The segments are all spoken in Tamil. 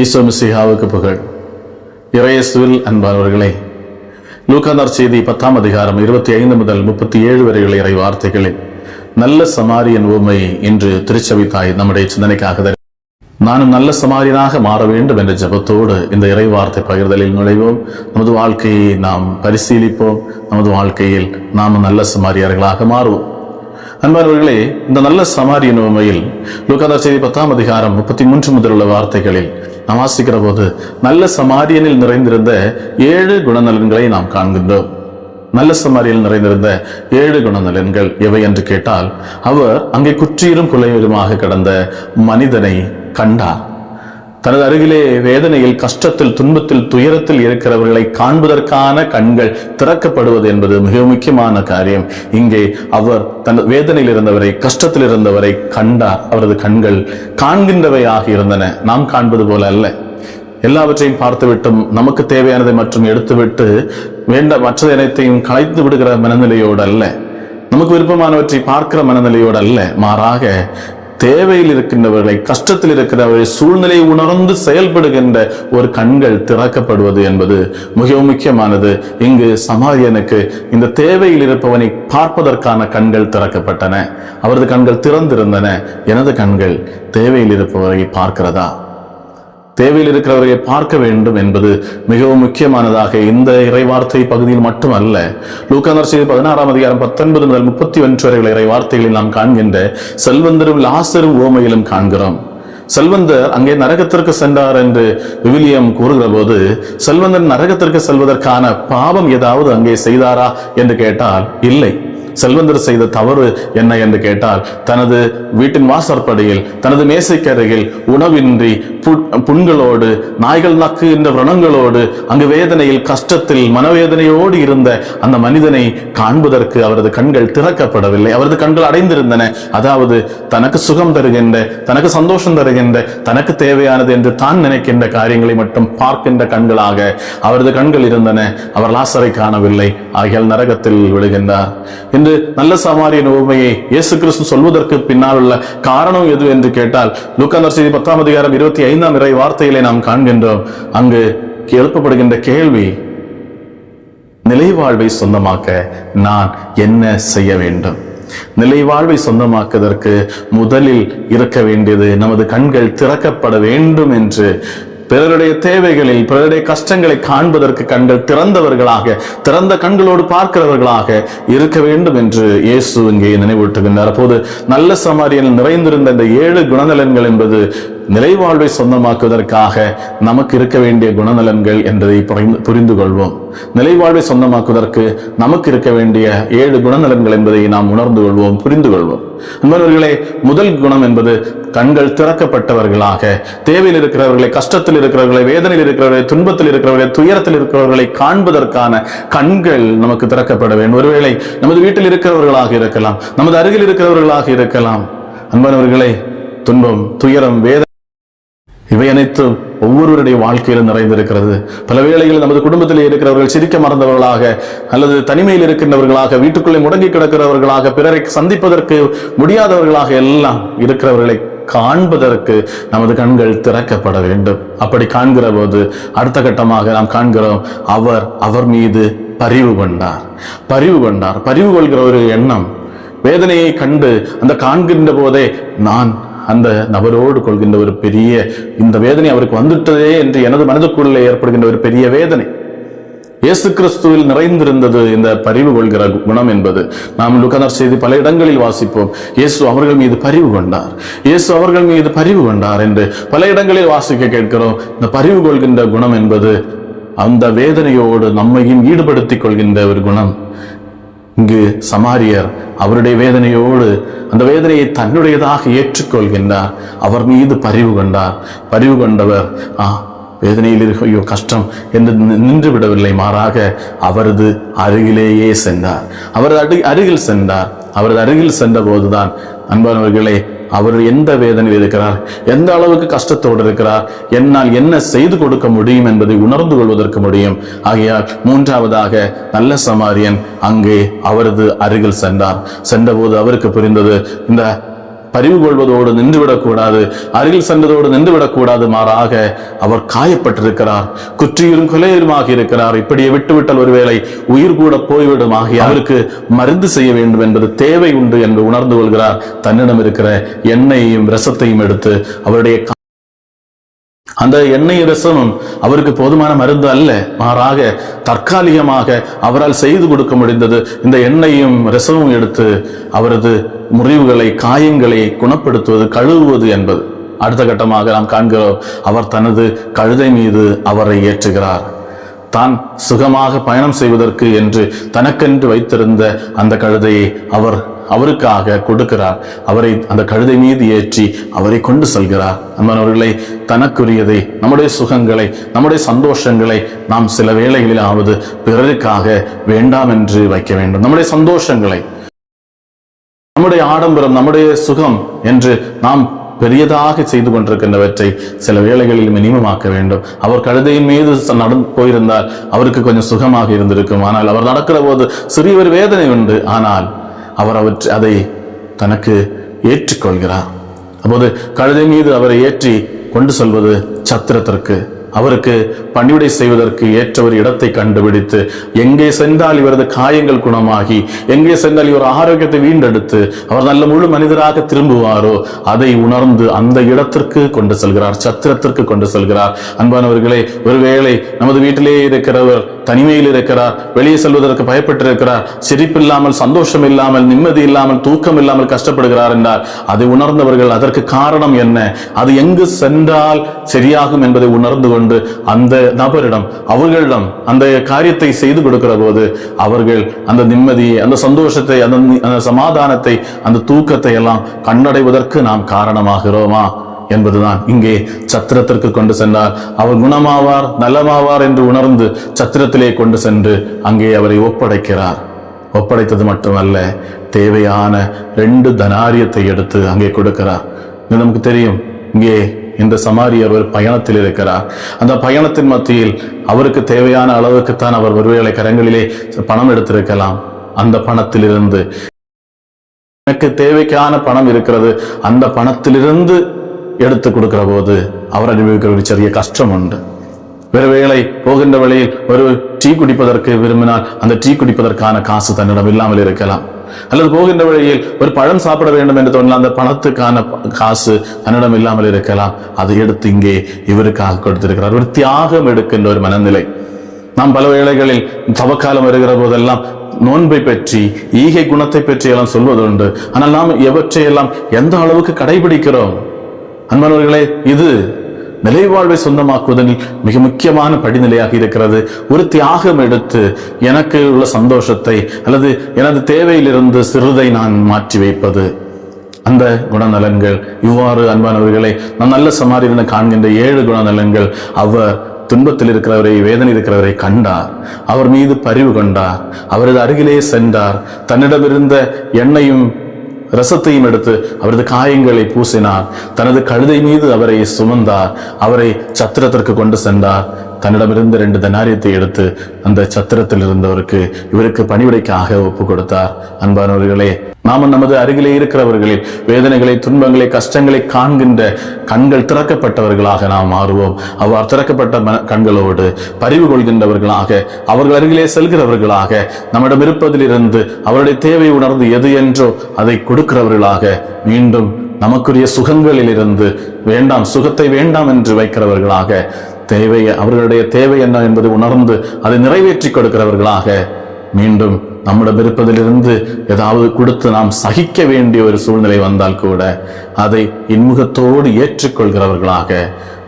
ஈசோமிசிஹாவுக்கு புகழ். இறையசுவில் அன்பானவர்களே லூக்கானார் செய்தி பத்தாம் அதிகாரம் இருபத்தி ஐந்து முதல் முப்பத்தி ஏழு வரை இறை வார்த்தைகளில் நல்ல சமாரியன் உண்மை இன்று திருச்சபை தாய் நம்முடைய சிந்தனைக்காக நானும் நல்ல சமாரியனாக மாற வேண்டும் என்ற ஜெபத்தோடு இந்த இறை வார்த்தை பகிர்தலில் நுழைவோம். நமது வாழ்க்கையை நாம் பரிசீலிப்போம். நமது வாழ்க்கையில் நாம் நல்ல சமாரியர்களாக மாறுவோம். அன்பானவர்களே இந்த நல்ல சமாரியன் உண்மையில் லூக்காதார் செய்தி பத்தாம் அதிகாரம் முப்பத்தி மூன்று முதல் உள்ள வார்த்தைகளில் நாம் வாசிக்கிற போது நல்ல சமாரியனில் நிறைந்திருந்த ஏழு குணநலன்களை நாம் காண்கின்றோம். நல்ல சமாரியில் நிறைந்திருந்த ஏழு குணநலன்கள் எவை என்று கேட்டால் அவர் அங்கே குற்றியிலும் குலையிலுமாக கிடந்த மனிதனை கண்டார். தனது அருகிலே வேதனையில் கஷ்டத்தில் துன்பத்தில் துயரத்தில் இருக்கிறவர்களை காண்பதற்கான கண்கள் திறக்கப்படுவது என்பது மிக முக்கியமான காரியம். இங்கே அவர் தன் வேதனையில் இருந்தவரை கஷ்டத்தில் இருந்தவரை கண்டார். அவரது கண்கள் காண்கின்றவையாக இருந்தன. நாம் காண்பது போல அல்ல. எல்லாவற்றையும் பார்த்துவிட்டும் நமக்கு தேவையானதை மற்றும் எடுத்துவிட்டு வேண்ட மற்றது இனத்தையும் கலைத்து விடுகிற மனநிலையோடு அல்ல நமக்கு விருப்பமானவற்றை பார்க்கிற மனநிலையோடு அல்ல மாறாக தேவையில் இருக்கின்றவர்களை கஷ்டத்தில் இருக்கிறவர்களை சூழ்நிலையை உணர்ந்து செயல்படுகின்ற ஒரு கண்கள் திறக்கப்படுவது என்பது மிகவும் முக்கியமானது. இங்கு சமாரியனுக்கு இந்த தேவையில் இருப்பவனை பார்ப்பதற்கான கண்கள் திறக்கப்பட்டன. அவரது கண்கள் திறந்திருந்தன. எனது கண்கள் தேவையில் இருப்பவரை பார்க்கிறதா? தேவையில் இருக்கிறவரையை பார்க்க வேண்டும் என்பது மிகவும் முக்கியமானதாக இந்த இறைவார்த்தை பகுதியில் மட்டுமல்ல. லூக்கானர் செய்தி பதினாறாம் அதிகாரம் பத்தொன்பது முதல் முப்பத்தி ஒன்று வரை உள்ள இறைவார்த்தைகளில் நாம் காண்கின்ற செல்வந்தரும் லாசரும் ஓமையிலும் காண்கிறோம். செல்வந்தர் அங்கே நரகத்திற்கு சென்றார் என்று விவிலியம் கூறுகிற போது செல்வந்தர் நரகத்திற்கு செல்வதற்கான பாவம் ஏதாவது அங்கே செய்தாரா? என்று கேட்டால் இல்லை. செல்வந்தர் செய்த தவறு என்ன என்று கேட்டால் தனது வீட்டின் வாசற்படியில் தனது மேசைக்கரையில் உணவின்றி புண்களோடு நாய்கள் நக்கு என்ற அங்கு வேதனையில் கஷ்டத்தில் மனவேதனையோடு இருந்த அந்த மனிதனை காண்பதற்கு அவரது கண்கள் திறக்கப்படவில்லை. அவரது கண்கள் அடைந்திருந்தன. அதாவது தனக்கு சுகம் தருகின்ற தனக்கு சந்தோஷம் தருகின்ற தனக்கு தேவையானது என்று தான் நினைக்கின்ற காரியங்களை மட்டும் பார்க்கின்ற கண்களாக அவரது கண்கள் இருந்தன. அவர் லாசரை காணவில்லை. ஆகியால் நரகத்தில் விழுகின்றார். இன்று நல்ல சமாரியன் உண்மையை இயேசு கிறிஸ்து சொல்வதற்கு பின்னால் உள்ள காரணம் எது என்று கேட்டால் லூக்காந்தர் செய்தி பத்தாம் அதிகாரம் இருபத்தி ஐந்தாம் இறை வார்த்தையிலே நாம் காண்கின்றோம். அங்கு எழுப்பப்படுகின்ற கேள்வி நிலைவாழ்வை சொந்தமாக்க நான் என்ன செய்ய வேண்டும்? நிலைவாழ்வை சொந்தமாக்குவதற்கு முதலில் இருக்க வேண்டியது நமது கண்கள் திறக்கப்பட வேண்டும் என்று பிறருடைய தேவைகளில் பிறருடைய கஷ்டங்களை காண்பதற்கு கண்கள் திறந்தவர்களாக திறந்த கண்களோடு பார்க்கிறவர்களாக இருக்க வேண்டும் என்று இயேசு இங்கே நினைவூட்டுகின்றார். அப்போது நல்ல சமாரியன் நிறைந்திருந்த இந்த ஏழு குணநலன்கள் என்பது நிலைவாழ்வை சொந்தமாக்குவதற்காக நமக்கு இருக்க வேண்டிய குணநலன்கள் என்பதை புரிந்து- கொள்வோம் நிலைவாழ்வை சொந்தமாக்குவதற்கு நமக்கு இருக்க வேண்டிய ஏழு குணநலன்கள் என்பதை நாம் உணர்ந்து கொள்வோம் புரிந்து கொள்வோம் நண்பர்களே முதல் குணம் என்பது கண்கள் திறக்கப்பட்டவர்களாக தேவையில் இருக்கிறவர்களை கஷ்டத்தில் இருக்கிறவர்களை வேதனையில் இருக்கிறவர்களை துன்பத்தில் இருக்கிறவர்களை துயரத்தில் இருக்கிறவர்களை காண்பதற்கான கண்கள் நமக்கு திறக்கப்பட வேண்டும். ஒருவேளை நமது வீட்டில் இருக்கிறவர்களாக இருக்கலாம் நமது அருகில் இருக்கிறவர்களாக இருக்கலாம். அன்பானவர்களே துன்பம் துயரம் வேதனை இவை அனைத்தும் ஒவ்வொருவருடைய வாழ்க்கையிலும் நிறைந்திருக்கிறது. பல வேளைகளில் நமது குடும்பத்தில் இருக்கிறவர்கள் சிரிக்க மறந்தவர்களாக அல்லது தனிமையில் இருக்கின்றவர்களாக வீட்டுக்குள்ளே முடங்கி கிடக்கிறவர்களாக பிறரை சந்திப்பதற்கு முடியாதவர்களாக எல்லாம் இருக்கிறவர்களை காண்பதற்கு நமது கண்கள் திறக்கப்பட வேண்டும். அப்படி காண்கிற போது அடுத்த கட்டமாக நாம் காண்கிறோம் அவர் அவர் மீது பரிவு கொண்டார். பரிவு கொண்டார். பரிவு கொள்கிற ஒரு எண்ணம் வேதனையை கண்டு அந்த காண்கின்ற போதே நான் அந்த நபரோடு கொள்கின்ற ஒரு பெரிய இந்த வேதனை அவருக்கு வந்துட்டதே என்று எனது மனதுக்குள்ளே ஏற்படுகின்ற ஒரு பெரிய வேதனை. இயேசு கிறிஸ்துவில் நிறைந்திருந்தது இந்த பரிவு கொள்கிற குணம் என்பது. நாம் லுகனர் செய்தி பல இடங்களில் வாசிப்போம். இயேசு அவர்கள் மீது பரிவு கொண்டார். இயேசு அவர்கள் மீது பரிவு கொண்டார் என்று பல இடங்களில் வாசிக்க கேட்கிறோம். இந்த பரிவு கொள்கின்ற குணம் என்பது அந்த வேதனையோடு நம்மையும் ஈடுபடுத்திக் கொள்கின்ற ஒரு குணம். இங்கு சமாரியர் அவருடைய வேதனையோடு அந்த வேதனையை தன்னுடையதாக ஏற்றுக்கொள்கின்றார். அவர் மீது பரிவு கொண்டார். பரிவு கொண்டவர் ஆ வேதனையில் இருக்க ஐயோ கஷ்டம் என்று நின்று விடவில்லை. மாறாக அவரது அருகிலேயே சென்றார். அவரது அரு அருகில் சென்றார். அவரது அருகில் சென்ற போதுதான் அன்பானவர்களே அவர் எந்த வேதனையில் இருக்கிறார்? எந்த அளவுக்கு கஷ்டத்தோடு இருக்கிறார்? என்னால் என்ன செய்து கொடுக்க முடியும் என்பதை உணர்ந்து கொள்வதற்கு முடியும். ஆகையால் மூன்றாவதாக நல்ல சமாரியன் அங்கே அவரது அருகில் சென்றார். சென்றபோது அவருக்கு புரிந்தது இந்த பரிவு கொள்வதோடு நின்றுவிடக்கூடாது அருகில் சென்றதோடு நின்றுவிடக்கூடாது மாறாக அவர் காயப்பட்டிருக்கிறார் குற்றியும் கொலையுமாக இருக்கிறார். இப்படியே விட்டுவிட்டால் ஒருவேளை உயிர் கூட போய்விடும். ஆகிய அவருக்கு மருந்து செய்ய வேண்டும் என்பது தேவை உண்டு என்று உணர்ந்து கொள்கிறார். தன்னிடம் இருக்கிற எண்ணெயையும் ரசத்தையும் எடுத்து அவருடைய அந்த எண்ணெய் ரசமும் அவருக்கு போதுமான மருந்து அல்ல. மாறாக தற்காலிகமாக அவரால் செய்து கொடுக்க முடிந்தது இந்த எண்ணெயும் ரசமும் எடுத்து அவரது முறிவுகளை காயங்களை குணப்படுத்துவது கழுவுவது என்பது. அடுத்த கட்டமாக நாம் காண்கிறோம் அவர் தனது கழுதை மீது அவரை ஏற்றுகிறார். தான் சுகமாக பயணம் செய்வதற்கு என்று தனக்கென்று வைத்திருந்த அந்த கழுதையை அவர் அவருக்காக கொடுக்கிறார். அவரை அந்த கழுதை மீது ஏற்றி அவரை கொண்டு செல்கிறார். அன்பானவர்களை தனக்குரியதை நம்முடைய சுகங்களை நம்முடைய சந்தோஷங்களை நாம் சில வேளைகளிலாவது பிறருக்காக வேண்டாம் என்று வைக்க வேண்டும். நம்முடைய சந்தோஷங்களை நம்முடைய ஆடம்பரம் நம்முடைய சுகம் என்று நாம் பெரியதாக செய்து கொண்டிருக்கின்றவற்றை சில வேளைகளில் மினிமமாக்க வேண்டும். அவர் கழுதையின் மீது நடந்து போயிருந்தால் அவருக்கு கொஞ்சம் சுகமாக இருந்திருக்கும். ஆனால் அவர் நடக்கிற போது சிறிய ஒரு வேதனை உண்டு. ஆனால் அவர் அவற்றை அதை தனக்கு ஏற்றுக்கொள்கிறார். அப்போது கழுதை மீது அவரை ஏற்றி கொண்டு செல்வது சத்திரத்திற்கு அவருக்கு பணிவிடை செய்வதற்கு ஏற்ற ஒரு இடத்தை கண்டுபிடித்து எங்கே சென்றால் இவரது காயங்கள் குணமாகி எங்கே சென்றால் இவர் ஆரோக்கியத்தை வீண்டெடுத்து அவர் நல்ல முழு மனிதராக திரும்புவாரோ அதை உணர்ந்து அந்த இடத்திற்கு கொண்டு செல்கிறார் சத்திரத்திற்கு கொண்டு செல்கிறார். அன்பானவர்களே ஒருவேளை நமது வீட்டிலே இருக்கிறவர் தனிமையில் இருக்கிறார் வெளியே செல்வதற்கு பயப்பட்டிருக்கிறார் சிரிப்பில்லாமல் சந்தோஷம் இல்லாமல் நிம்மதி இல்லாமல் தூக்கம் இல்லாமல் கஷ்டப்படுகிறார் என்றால் அதை உணர்ந்தவர்கள் அதற்கு காரணம் என்ன? அது எங்கு சென்றால் சரியாகும் என்பதை உணர்ந்து கொண்டு அந்த நபரிடம் அவர்களிடம் அந்த காரியத்தை செய்து கொடுக்கிற போது அவர்கள் அந்த நிம்மதியை அந்த சந்தோஷத்தை அந்த அந்த சமாதானத்தை அந்த தூக்கத்தை எல்லாம் கண்டடைவதற்கு நாம் காரணமாகிறோமா? என்பதுதான். இங்கே சத்திரத்திற்கு கொண்டு சென்றார் அவர் குணமாவார் நலமாவார் என்று உணர்ந்து சத்திரத்திலே கொண்டு சென்று அங்கே அவரை ஒப்படைக்கிறார். ஒப்படைத்தது மட்டுமல்ல தேவையான ரெண்டு தனாரியத்தை எடுத்து அங்கே கொடுக்கிறார். இது நமக்கு தெரியும். இங்கே இந்த சமாரியர் ஒரு பயணத்தில் இருக்கிறார். அந்த பயணத்தின் மத்தியில் அவருக்கு தேவையான அளவுக்குத்தான் அவர் ஒருவேளை கரங்களிலே பணம் எடுத்திருக்கலாம். அந்த பணத்திலிருந்து எனக்கு தேவைக்கான பணம் இருக்கிறது. அந்த பணத்திலிருந்து எடுத்து கொடுக்கிற போது அவர் அனுபவிக்கிற ஒரு சிறிய கஷ்டம் உண்டு வேறு வேளை போகின்ற வழியில் ஒரு டீ குடிப்பதற்கு விரும்பினால் அந்த டீ குடிப்பதற்கான காசு தன்னிடம் இல்லாமல் இருக்கலாம் அல்லது போகின்ற வழியில் ஒரு பழம் சாப்பிட வேண்டும் என்று தோன்றினால் அந்த பணத்துக்கான காசு தன்னிடம் இல்லாமல் இருக்கலாம் அதை எடுத்து இங்கே இவருக்காக கொடுத்திருக்கிறார் ஒரு தியாகம் எடுக்கின்ற ஒரு மனநிலை நாம் பல வேளைகளில் தவக்காலம் வருகிற போதெல்லாம் நோன்பை பற்றி ஈகை குணத்தை பற்றி எல்லாம் சொல்வதுண்டு ஆனால் நாம் எவற்றையெல்லாம் எந்த அளவுக்கு கடைபிடிக்கிறோம் அன்பானவர்களே இது நிலைவாழ்வை சொந்தமாக்குவதில் மிக முக்கியமான படிநிலையாக இருக்கிறது. ஒரு தியாகம் எடுத்து எனக்கு உள்ள சந்தோஷத்தை அல்லது எனது தேவையிலிருந்து சிறுதை நான் மாற்றி வைப்பது. அந்த குணநலன்கள் இவ்வாறு அன்பானவர்களை நான் நல்ல சமாரிதனை காண்கின்ற ஏழு குணநலன்கள் அவர் துன்பத்தில் இருக்கிறவரை வேதனை இருக்கிறவரை கண்டார். அவர் மீது பரிவு கொண்டார். அவரது அருகிலே சென்றார். தன்னிடமிருந்த எண்ணையும் ரசத்தையும் எடுத்து அவரது காயங்களை பூசினார். தனது கழுதை மீது அவரை சுமந்தார். அவரை சத்திரத்திற்கு கொண்டு சென்றார். தன்னிடமிருந்து ரெண்டு தனாரியத்தை எடுத்து அந்த சத்திரத்தில் இருந்தவருக்கு இவருக்கு பணிவிடைக்காக ஒப்பு கொடுத்தார் அன்பானவர்களே நாம நமது அருகிலே இருக்கிறவர்களில் வேதனைகளை துன்பங்களை கஷ்டங்களை காண்கின்ற கண்கள் திறக்கப்பட்டவர்களாக நாம் மாறுவோம். அவ்வாறு திறக்கப்பட்ட கண்களோடு பறிவு கொள்கின்றவர்களாக அவர்கள் அருகிலே செல்கிறவர்களாக நம்மிடம் இருப்பதிலிருந்து அவருடைய தேவை உணர்ந்து எது என்றோ அதை கொடுக்கிறவர்களாக மீண்டும் நமக்குரிய சுகங்களில் இருந்து வேண்டாம் சுகத்தை வேண்டாம் என்று வைக்கிறவர்களாக தேவை அவர்களுடைய தேவை என்ன என்பதை உணர்ந்து அதை நிறைவேற்றி கொடுக்கிறவர்களாக மீண்டும் நம்மிடம் இருப்பதிலிருந்து ஏதாவது கொடுத்து நாம் சகிக்க வேண்டிய ஒரு சூழ்நிலை வந்தால் கூட அதை இன்முகத்தோடு ஏற்றுக்கொள்கிறவர்களாக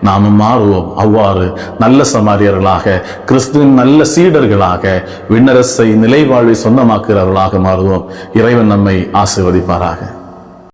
நாமும் மாறுவோம். அவ்வாறு நல்ல சமாரியர்களாக கிறிஸ்துவின் நல்ல சீடர்களாக விண்ணரசை நிலைவாழ்வை சொந்தமாக்குகிறவர்களாக மாறுவோம். இறைவன் நம்மை ஆசிர்வதிப்பாராக.